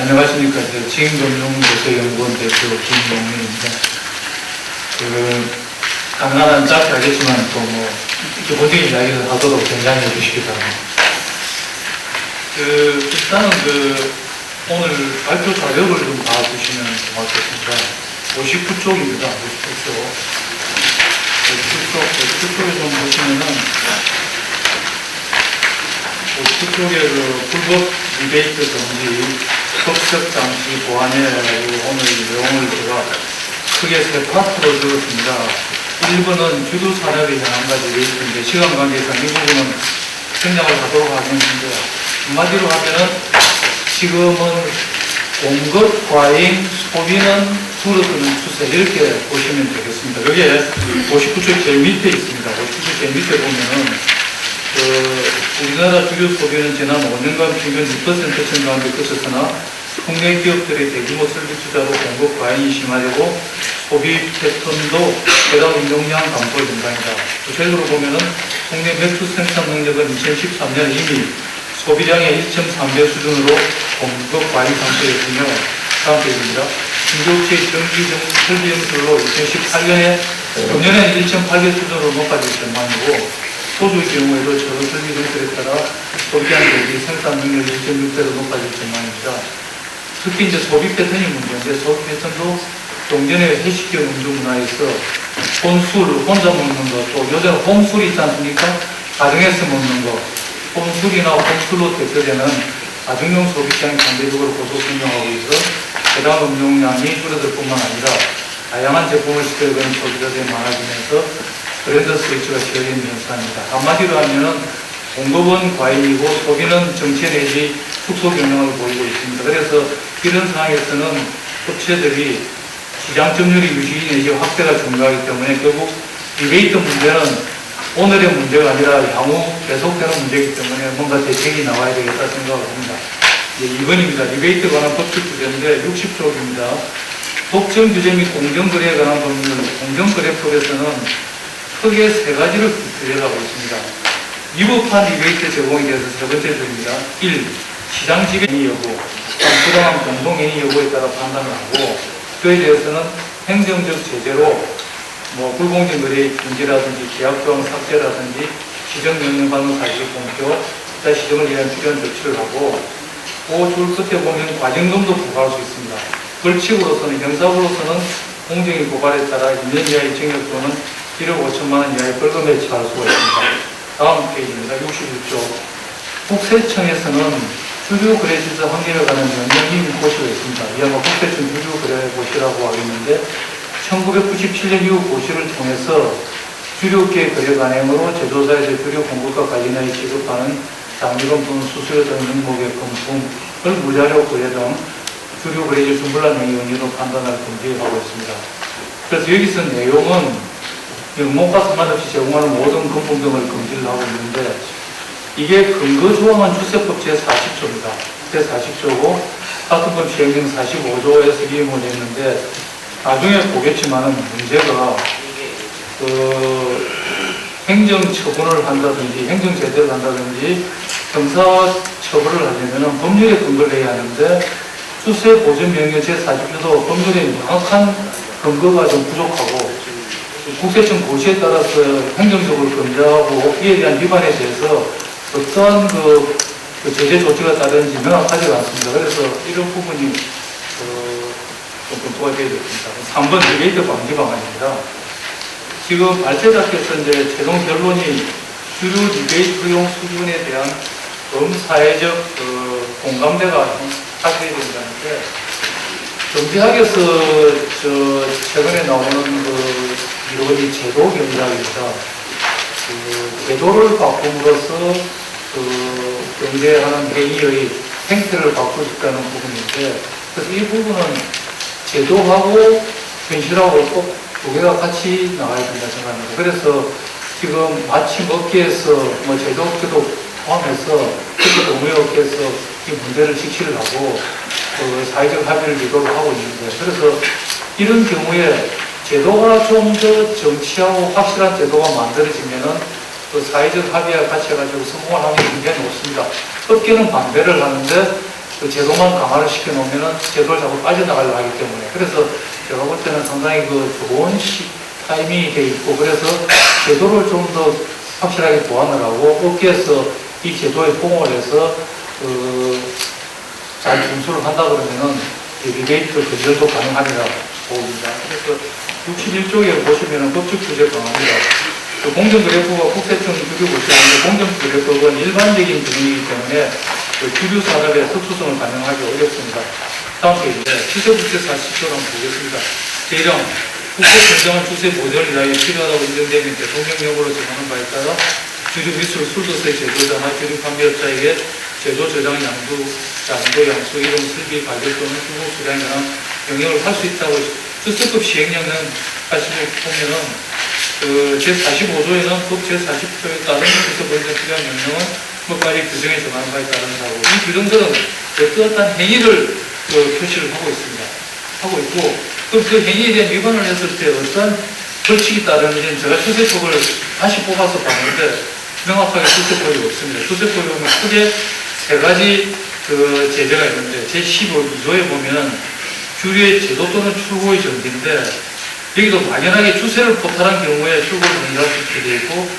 안녕하십니까. 저 지금금융조세연구원 대표 김용민입니다. 그, 간단한 짧게 하겠지만 또 뭐, 기본적인 이야기를 하도록 굉장히 해주시기 바랍니다. 그, 일단은 그, 오늘 발표 자료를 좀 봐주시면 고맙겠습니다. 59쪽입니다. 59쪽. 59쪽, 59쪽에 좀 보시면은, 59쪽에 그 불법 리베이트 금지, 석석 장치 보완해가지고 오늘 이 내용을 제가 크게 세 파트로 들었습니다. 1번은 주도 산업에 향한 가지 리베이트인데, 시간 관계상 이 부분은 생략을 하도록 하겠는데, 한마디로 하면은 지금은 공급, 과잉, 소비는 줄어드는 추세 이렇게 보시면 되겠습니다. 여기에 59쪽 제일 밑에 있습니다. 59쪽 제일 밑에 보면은 그 우리나라 주요 소비는 지난 5년간 평균 2% 증가한 데 그쳤으나 국내 기업들의 대규모 설비 투자로 공급 과잉이 심화되고 소비 패턴도 배당 운용량 감소 현상이다. 구체적으로 보면은 국내 맥주 생산 능력은 2013년 이미 소비량의 1.3배 수준으로 공급 과잉 상태였으며 다음 페이지입니다. 중국의 전기 정- 설비 연수로 2018년에 금년에 1.8배 수준으로 높아질 전망이고 소주의 경우에도 저런 설비 정책에 따라 소비량 대비 생산 능력 1.6배로 높아질 전망입니다. 특히 이제 소비 패턴이 문제인데 소비 패턴도 동전의 회식형 음주 문화에서 혼술, 혼자 먹는 거, 또 요새는 홈술이 있지 않습니까? 가정에서 먹는 거, 홈술이나 홈술로 대표되는 가정용 소비량이 상대적으로 고속 성장하고 있어 해당 음용량이 줄어들 뿐만 아니라 다양한 제품을 시도해보는 소비자들이 많아지면서 브랜드 스위치가 지어지는 현상입니다. 한마디로 하면은 공급은 과잉이고 소비는 정체 내지 축소 경향을 보이고 있습니다. 그래서 이런 상황에서는 업체들이 시장 점유율 유지 내지 확대가 중요하기 때문에 결국 리베이트 문제는 오늘의 문제가 아니라 향후 계속되는 문제이기 때문에 뭔가 대책이 나와야 되겠다 생각을 합니다. 예, 2번입니다. 리베이트 관한 법칙 규제인데 60쪽입니다. 독점 규제 및 공정거래에 관한 법률, 공정거래법에서는 크게 세 가지를 규제하고 있습니다. 위법한 리베이트 제공에 대해서 세 번째 줄입니다. 1. 시장 지배인이 여부, 부당한 공동행위 여부에 따라 판단을 하고 그에 대해서는 행정적 제재로 뭐 불공정 거래 금지라든지 계약 조항 삭제라든지 시정 명령 받는 사실 공표, 기타 시정을 위한 필요한 조치를 하고 그줄 끝에 보면 과징금도 부과할 수 있습니다. 벌칙으로서는 형사부로서는 공정위 고발에 따라 2년 이하의 징역 또는 1억 5천만 원 이하의 벌금에 처할 수가 있습니다. 다음 페이지입니다. 61조. 국세청에서는 주류 거래시설 확립에 관한 명령이 고시가 있습니다. 이하가 국세청 주류 거래 고시라고 하겠는데 1997년 이후 고시를 통해서 주류계 거래 관행으로 제조사에서 주류 공급과 관련하여 지급하는 장미금 또는 수수료 등 명목의 금품을 무자료 거래 등 주류 거래지 준불란 행위 원인으로 판단할 금지하고 있습니다. 그래서 여기서 내용은 명목과 상관없이 제공하는 모든 금품 등을 금지를 하고 있는데 이게 근거 조항은 주세법 제40조입니다. 제40조고 같은 법 시행령 45조에서 이용을 했는데 나중에 보겠지만은 문제가 그 행정 처분을 한다든지 행정 제재를 한다든지 형사 처벌을 하려면은 법률에 근거를 해야 하는데 수세 보전 명령 제40조도 법률에 명확한 근거가 좀 부족하고 국세청 고시에 따라서 행정적으로 검증하고 이에 대한 위반에 대해서 어떠한 그, 그 제재 조치가 따르는지 명확하지가 않습니다. 그래서 이런 부분이 그, 좀 검토가 되어야 됩니다. 3번 리베이트 방지 방안입니다. 지금 발제자께서 이제 최종 결론이 주류 리베이트 용 수준에 대한 범사회적 그 공감대가 확대해야 된다는데 정비학에서 저 최근에 나오는 그 이론이 제도 경제학입니다. 그 제도를 바꿈으로써 그 경제하는 행위의 행태를 바꿀 수 있다는 부분인데 그래서 이 부분은 제도하고 현실하고 꼭 두 개가 같이 나와야 된다 생각합니다. 그래서 지금 마침 업계에서 뭐 제조업계도 포함해서 특히 동료업계에서 이 문제를 직시를 하고 그 사회적 합의를 유도를 하고 있는데 그래서 이런 경우에 제도가 좀 더 정치하고 확실한 제도가 만들어지면은 그 사회적 합의와 같이 해가지고 성공을 하는 게 굉장히 높습니다. 업계는 반대를 하는데 그 제도만 강화를 시켜놓으면은 제도를 자꾸 빠져나가려고 하기 때문에 그래서 제가 볼 때는 상당히 그 좋은 시, 타이밍이 돼 있고 그래서 제도를 좀 더 확실하게 보완을 하고 업계에서 이 제도에 공을 해서 그 잘 준수를 한다 그러면은 이 리베이트 근절도 가능하리라 보입니다. 그래서 61쪽에 보시면은 법적 규제 강화입니다. 그 공정 거래법과 국세청 규규 보시면 공정 거래법은 일반적인 규정이기 때문에 그 규류 산업의 특수성을 반영하기 어렵습니다. 다음 페이지인데 시세국세 사실처럼 보겠습니다. 제1형 국세 공정한 주세 위하여 필요하다고 인정되면 대통령령으로 정하는 바에 따라 주류 미술 술도세 제조자나 주류 판매업자에게 제조 저장 양도, 양도 양수 이름 설비 발효 또는 중국 수량에 관한 영역을 할 수 있다고 수습급 시행령은 사실 보면은 그 제45조에는 법 제40조에 따른 수습 법에 필요한 명령은 뭐까지 규정에 정하는 바에 따른 다고 이 규정들은 어떠한 행위를 그 표시를 하고 있습니다. 하고 있고 그럼 그 행위에 대한 위반을 했을 때 어떤 벌칙이 따르는지는 제가 수세법을 다시 뽑아서 봤는데 명확하게 수세법이 없습니다. 보면 크게 세 가지 그 제재가 있는데 제15조에 보면 규례의 제도 또는 출고의 정지인데 여기도 막연하게 주세를 포탈한 경우에 출고를 정지할 수 있게 되어 있고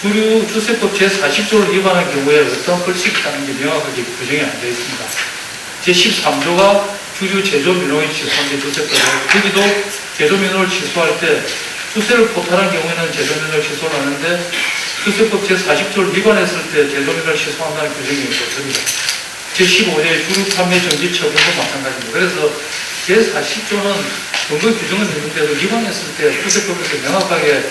주류 주세법 제40조를 위반한 경우에 어떤 벌칙이 있다는 게 명확하게 규정이 안 되어 있습니다. 제13조가 주류 제조 민원을 취소한 게 주세법에 여기도 제조 민원을 취소할 때 주세를 포탈한 경우에는 제조 민원을 취소를 하는데 주세법 제40조를 위반했을 때 민원을 취소한다는 규정이 없습니다. 제15회 주류 판매 정지 처분도 마찬가지입니다. 그래서 제40조는 근거 규정은 있는데도 위반했을 때 주세법에서 명확하게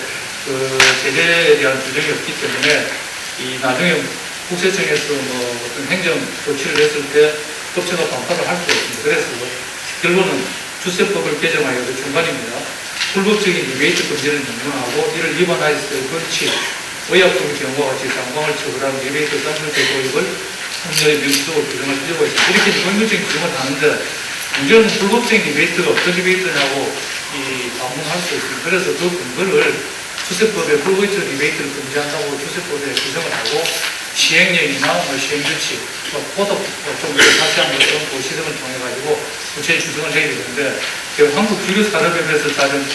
그 제재에 대한 규정이 없기 때문에 이 나중에 국세청에서 뭐 어떤 행정 조치를 했을 때 법체가 반발을 할 수가 없습니다. 그래서 결론은 주세법을 개정하여도 중간입니다. 불법적인 리베이트 금지를 명령하고 이를 위반하였을 때 벌칙, 의약품 경우와 같이 장관을 처벌한 리베이트 쌍술대 도입을 법률의 명시적으로 규정할 필요가 있습니다. 이렇게 법률적인 규정을 하는데 문제는 불법적인 리베이트가 어떤 리베이트냐고 이 반문할 수 있습니다. 그래서 그 근거를 주세법에 불법적 리베이트를 금지한다고 주세법에 규정을 하고 시행령이나 뭐 시행규칙, 뭐 포도 좀더 자세한 것은 고시등을 통해 가지고 구체적 규정을 해야 되는데 제가 한국 규류 산업협회에서 자른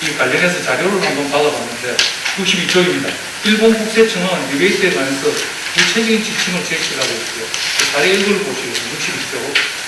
이 관련해서 자료를 한번 받아봤는데 62쪽입니다. 일본 국세청은 리베이트에 관해서 구체적인 지침을 제시하고 있고요. 그 자료 1을 보시겠습니다. 62쪽.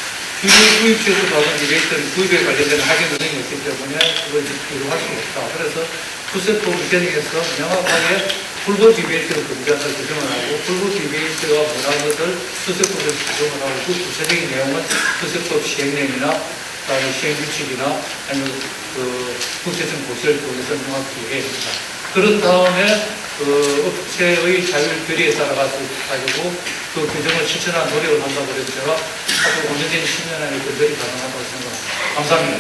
규류 구입처에서 받은 리베이트는 구입에 관련된 확인 능력이 없기 때문에 그걸 비교할 수가 없다. 그래서 구세법 개정에서 명확하게 불법 리베이트를 금지한다 규정을 하고 불법 리베이트가 뭐라는 것을 수세법에서 규정을 하고 그 구체적인 내용은 수세법 시행령이나 그다음에 시행 규칙이나 아니면 그 국세청 고시를 통해서 명확히 해야 됩니다. 그런 다음에 그 업체의 자율 결의에 따라가서 가지고 그 규정을 실천한 노력을 한다고 해서 제가 앞으로 5년 전 10년 안에 그들이 가능하다고 생각합니다. 감사합니다.